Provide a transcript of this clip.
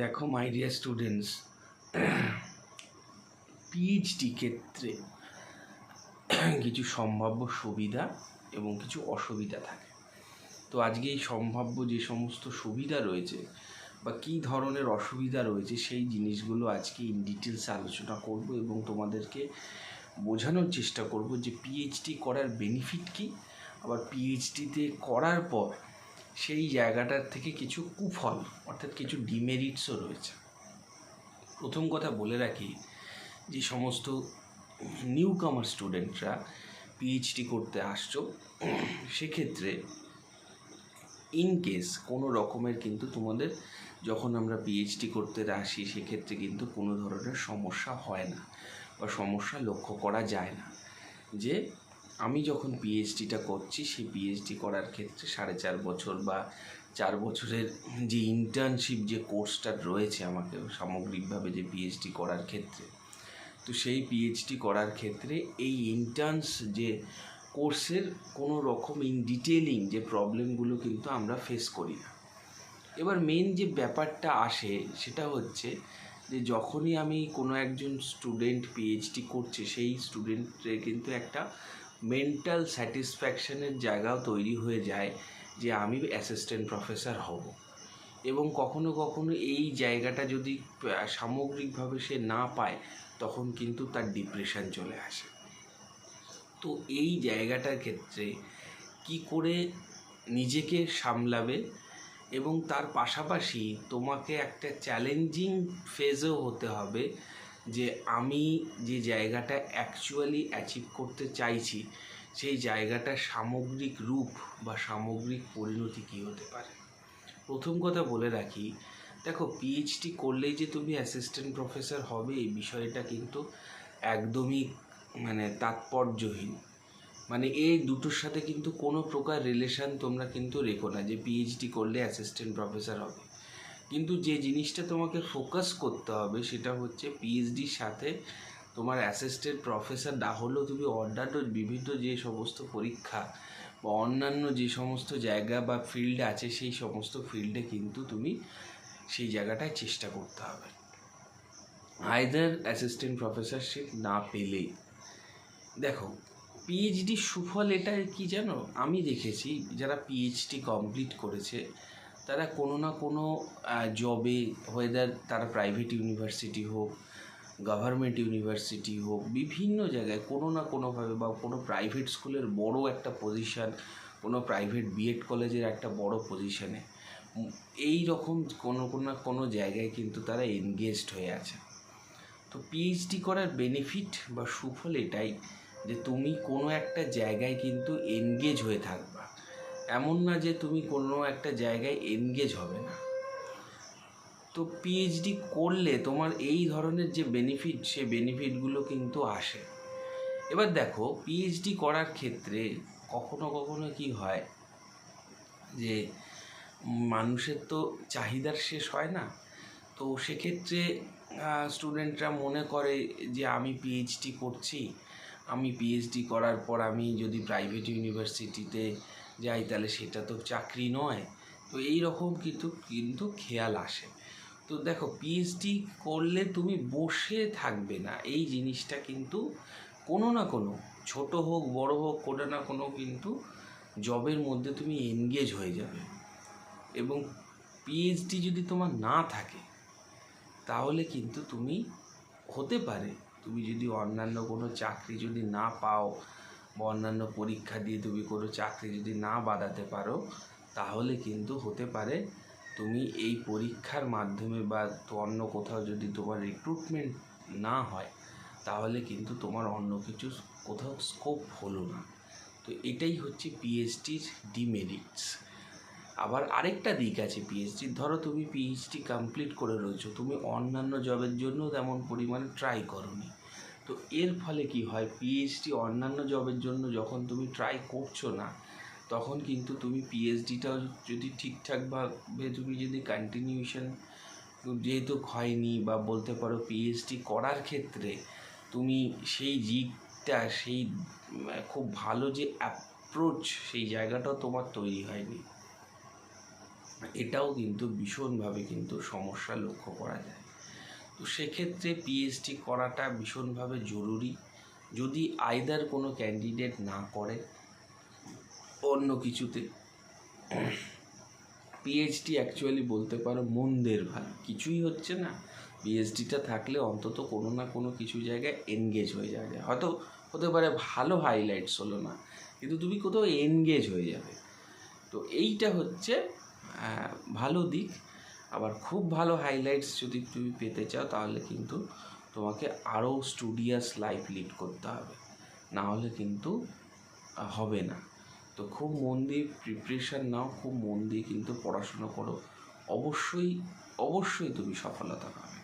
দেখো my dear students PhD ক্ষেত্রে কিছু সম্ভাব্য সুবিধা এবং কিছু অসুবিধা থাকে। তো আজকে এই সম্ভাব্য যে সমস্ত সুবিধা রয়েছে বা কী ধরনের অসুবিধা রয়েছে, সেই জিনিসগুলো আজকে ইন ডিটেলস আলোচনা করব এবং তোমাদেরকে বোঝানোর চেষ্টা করব যে পিএইচডি করার বেনিফিট কী। আবার পিএইচডিতে করার পর সেই জায়গাটার থেকে কিছু কুফল, অর্থাৎ কিছু ডিমেরিটসও রয়েছে। প্রথম কথা বলে রাখি যে সমস্ত নিউ কামার স্টুডেন্টরা পিএইচডি করতে আসছো, সেক্ষেত্রে ইন কেস কোনো রকমের কিন্তু তোমাদের যখন আমরা পিএইচডি করতে আসি, সেক্ষেত্রে কিন্তু কোনো ধরনের সমস্যা হয় না বা সমস্যা লক্ষ্য করা যায় না। যে আমি যখন পিএইচডিটা করছি, সেই পিএইচডি করার ক্ষেত্রে সাড়ে চার বছর বা চার বছরের যে ইন্টার্নশিপ যে কোর্সটা রয়েছে আমাকে সামগ্রিকভাবে যে পিএইচডি করার ক্ষেত্রে, তো সেই পিএইচডি করার ক্ষেত্রে এই ইন্টার্নস যে কোর্সের কোনো রকম ইন ডিটেলিং যে প্রবলেমগুলো কিন্তু আমরা ফেস করি না। এবার মেন যে ব্যাপারটা আসে সেটা হচ্ছে যে যখনই আমি কোনো একজন স্টুডেন্ট পিএইচডি করছে, সেই স্টুডেন্টের কিন্তু একটা মেন্টাল স্যাটিসফ্যাকশনের জায়গাও তৈরি হয়ে যায় যে আমি অ্যাসিস্ট্যান্ট প্রফেসর হব। এবং কখনো কখনো এই জায়গাটা যদি সামগ্রিকভাবে সে না পায়, তখন কিন্তু তার ডিপ্রেশন চলে আসে। তো এই জায়গাটার ক্ষেত্রে কি করে নিজেকে সামলাবে এবং তার পাশাপাশি তোমাকে একটা চ্যালেঞ্জিং ফেজও হতে হবে যে আমি যে জায়গাটা অ্যাকচুয়ালি অ্যাচিভ করতে চাইছি, সেই জায়গাটার সামগ্রিক রূপ বা সামগ্রিক পরিণতি কী হতে পারে? প্রথম কথা বলে রাখি, দেখো পিএইচডি করলেই যে তুমি অ্যাসিস্ট্যান্ট প্রফেসর হবে, এই বিষয়টা কিন্তু একদমই মানে তাৎপর্যহীন। মানে এই দুটোর সাথে কিন্তু কোনো প্রকার রিলেশন তোমরা কিন্তু রেখো না যে পিএইচডি করলে অ্যাসিস্ট্যান্ট প্রফেসর হবে। কিন্তু যে জিনিসটা তোমাকে ফোকাস করতে হবে সেটা হচ্ছে পিএইচডির সাথে তোমার অ্যাসিস্ট্যান্ট প্রফেসর না হলেও তুমি অন্যান্য বিভিন্ন যে সমস্ত পরীক্ষা বা অন্যান্য যে সমস্ত জায়গা বা ফিল্ড আছে সেই সমস্ত ফিল্ডে কিন্তু তুমি সেই জায়গাটায় চেষ্টা করতে হবে। আইদার অ্যাসিস্ট্যান্ট প্রফেসরশিপ না পেলেই। দেখো পিএইচডি সুফল এটা কি জানো? আমি দেখেছি যারা পিএইচডি কমপ্লিট করেছে তারা কোনো না কোনো জবে ওয়েদার তারা প্রাইভেট ইউনিভার্সিটি হোক গভর্নমেন্ট ইউনিভার্সিটি হোক, বিভিন্ন জায়গায় কোনো না কোনোভাবে বা কোনো প্রাইভেট স্কুলের বড় একটা পজিশান কোনো প্রাইভেট বিএড কলেজের একটা বড় পজিশানে এই রকম কোনো কোনো না কোনো জায়গায় কিন্তু তারা এনগেজড হয়ে আছে। তো পিএইচডি করার বেনিফিট বা সুফল এটাই যে তুমি কোনো একটা জায়গায় কিন্তু এনগেজ হয়ে থাকবা। এমন না যে তুমি কোনো একটা জায়গায় এনগেজ হবে না। তো পিএইচডি করলে তোমার এই ধরনের যে বেনিফিট সে বেনিফিটগুলো কিন্তু আসে। এবার দেখো পিএইচডি করার ক্ষেত্রে কখনো কখনো কি হয় যে, মানুষের তো চাহিদার শেষ হয় না। তো সেক্ষেত্রে স্টুডেন্টরা মনে করে যে, আমি পিএইচডি করছি। আমি পিএইচডি করার পর আমি যদি প্রাইভেট ইউনিভার্সিটিতে যাই তাহলে সেটা তো চাকরি নয়। তো এই রকম কিন্তু কিন্তু খেয়াল আসে। তো দেখো পিএইচডি করলে তুমি বসে থাকবে না। এই জিনিসটা কিন্তু কোনো না কোনো, ছোট হোক, বড় হোক, কোনো না কোনো কিন্তু জবের মধ্যে তুমি এনগেজ হয়ে যাবে। এবং পিএইচডি যদি তোমার না থাকে, তাহলে কিন্তু তুমি হতে পারে। তুমি যদি অন্যান্য কোনো চাকরি যদি না পাও বা অন্যান্য পরীক্ষা দিয়ে তুমি কোনো চাকরি যদি না বাঁধাতে পারো, তাহলে কিন্তু হতে পারে তুমি এই পরীক্ষার মাধ্যমে বা অন্য কোথাও যদি তোমার রিক্রুটমেন্ট না হয়, তাহলে কিন্তু তোমার অন্য কিছু কোথাও স্কোপ হলো না। তো এটাই হচ্ছে পিএইচডির ডিমেরিটস আবার আরেকটা দিক আছে পিএইচডির ধরো তুমি পিএইচডি কমপ্লিট করে রয়েছো, তুমি অন্যান্য জবের জন্য তেমন পরিমাণে ট্রাই করোনি। তো এর ফলে কি হয়? পিএইচডি অন্যান্য জবের জন্য যখন তুমি ট্রাই করছ না, তখন কিন্তু তুমি পিএইচডিটাও যদি ঠিকঠাকভাবে তুমি যদি কন্টিনিউশন যেহেতু হয়নি বা বলতে পারো পিএইচডি করার ক্ষেত্রে তুমি সেই দিকটা সেই খুব ভালো যে অ্যাপ্রোচ সেই জায়গাটাও তোমার তৈরি হয়নি। এটাও কিন্তু ভীষণভাবে কিন্তু সমস্যা লক্ষ্য করা যায়। তো সেক্ষেত্রে পিএইচডি করাটা ভীষণভাবে জরুরি। যদি আইদার কোনো ক্যান্ডিডেট না করে, অন্য কিছুতে পিএইচডি অ্যাকচুয়ালি বলতে পারো মন্দের ভালো কিছুই হচ্ছে না। পিএইচডিটা থাকলে অন্তত কোনো না কোনো কিছু জায়গায় এনগেজ হয়ে যায়। হয়তো হতে পারে ভালো হাইলাইটস হলো না, কিন্তু তুমি কোথাও এনগেজ হয়ে যাবে। তো এইটা হচ্ছে ভালো দিক। আবার খুব ভালো হাইলাইটস যদি তুমি পেতে চাও, তাহলে কিন্তু তোমাকে আরও স্টুডিয়াস লাইফ লিড করতে হবে। না হলে কিন্তু হবে না। তো খুব মন দিয়ে প্রিপারেশান নাও, খুব মন দিয়ে কিন্তু পড়াশুনো করো। অবশ্যই অবশ্যই তুমি সফলতা পাবে।